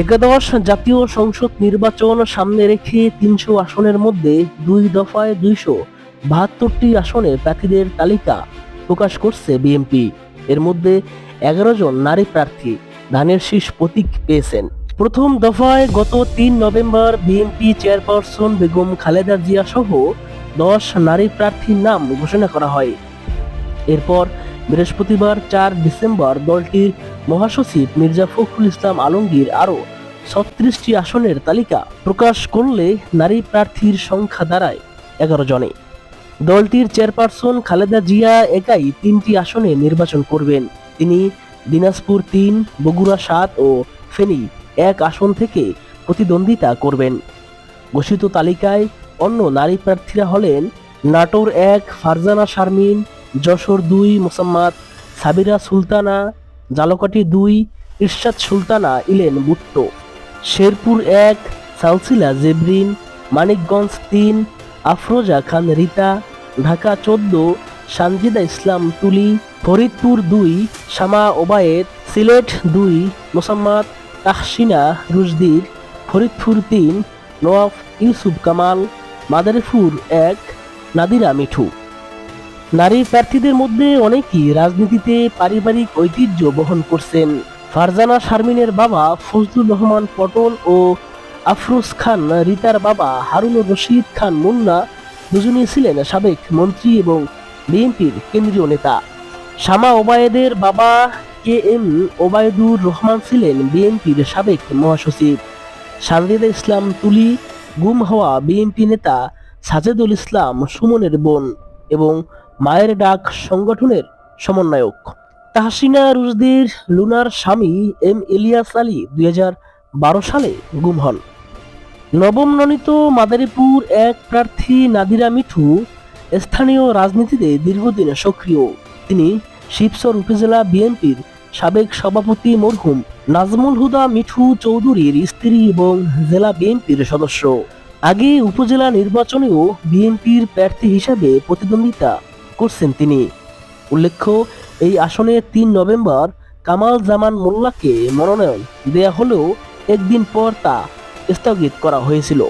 একাদশ জাতীয় সংসদ নির্বাচন সামনে রেখে তিনশো আসনের মধ্যে দুই দফায় দুইশো বাহাত্তরটি আসনে প্রার্থীদের তালিকা প্রকাশ করছে বিএনপি। এর মধ্যে এগারো জন নারী প্রার্থী। ধানের শীষ প্রতীক পেয়েছেন। প্রথম দফায় গত তিন November BNP chairperson Begum Khaleda Zia সহ দশ নারী প্রার্থীর নাম ঘোষণা করা হয়। এরপর বৃহস্পতিবার চার ডিসেম্বর দলটির মহাসচিব মির্জা ফখরুল ইসলাম আলমগীর আরও ছত্রিশটি আসনের তালিকা প্রকাশ করলে নারী প্রার্থীর সংখ্যা দাঁড়ায় এগারো জনে। দলটির চেয়ারপারসন খালেদা জিয়া একাই তিনটি আসনে নির্বাচন করবেন। তিনি দিনাজপুর তিন, বগুড়া সাত ও ফেনী এক আসন থেকে প্রতিদ্বন্দ্বিতা করবেন। ঘোষিত তালিকায় অন্য নারী প্রার্থীরা হলেন নাটোর এক, ফারজানা শারমিন যশোর দুই, মোসাম্মদ সাবিরা সুলতানা জালকাটি দুই, ইরশাদ সুলতানা ইলেন বুট্টো। শেরপুর এক, সালসিলা জেবরিন, মানিকগঞ্জ তিন, আফরোজা খান রিতা, ঢাকা চোদ্দ, সানজিদা ইসলাম তুলি, ফরিদপুর দুই, শামা ওবায়েদ, সিলেট দুই, মোসাম্মদ তাহসিনা রুজদির ফরিদপুর তিন, নওয়াফ ইউসুফ কামাল, মাদারীপুর এক, নাদিরা মিঠু। নারী প্রার্থীদের মধ্যে অনেকেই রাজনীতিতে পারিবারিক ঐতিহ্য বহন করছেন। ফারজানা শারমিনের বাবা ফজলুর রহমান পটল ও আফরোজ খান রিতার বাবা হারুনুর রশিদ খান মুন্না দুজনেই ছিলেন সাবেক মন্ত্রী এবং বিএনপির কেন্দ্রীয় নেতা। শামা ওবায়েদের বাবা কে এম ওবায়দুর রহমান ছিলেন বিএনপির সাবেক মহাসচিব। সানজিদা ইসলাম তুলি গুম হওয়া বিএনপি নেতা সাজেদুল ইসলাম সুমনের বোন এবং মায়ের ডাক সংগঠনের সমন্বয়ক। তাহসিনা রুজদির লুনার স্বামী এম ইলিয়াস আলী দুই হাজার বারো সালে গুম হন। নবম ননিত মাদারীপুর এক প্রার্থী নাদিরা মিঠু স্থানীয় রাজনীতিতে দীর্ঘদিন সক্রিয়। তিনি শিবচর উপজেলা বিএনপির সাবেক সভাপতি মরহুম নাজমুল হুদা মিঠু চৌধুরীর স্ত্রী এবং জেলা বিএনপির সদস্য। আগে উপজেলা নির্বাচনেও বিএনপির প্রার্থী হিসাবে প্রতিদ্বন্দ্বিতা করছেন তিনি। উল্লেখ্য, এই আসনে তিন নভেম্বর কামাল জামান মোল্লাকে মনোনয়ন দেয়া হলেও একদিন পর তা স্থগিত করা হয়েছিল।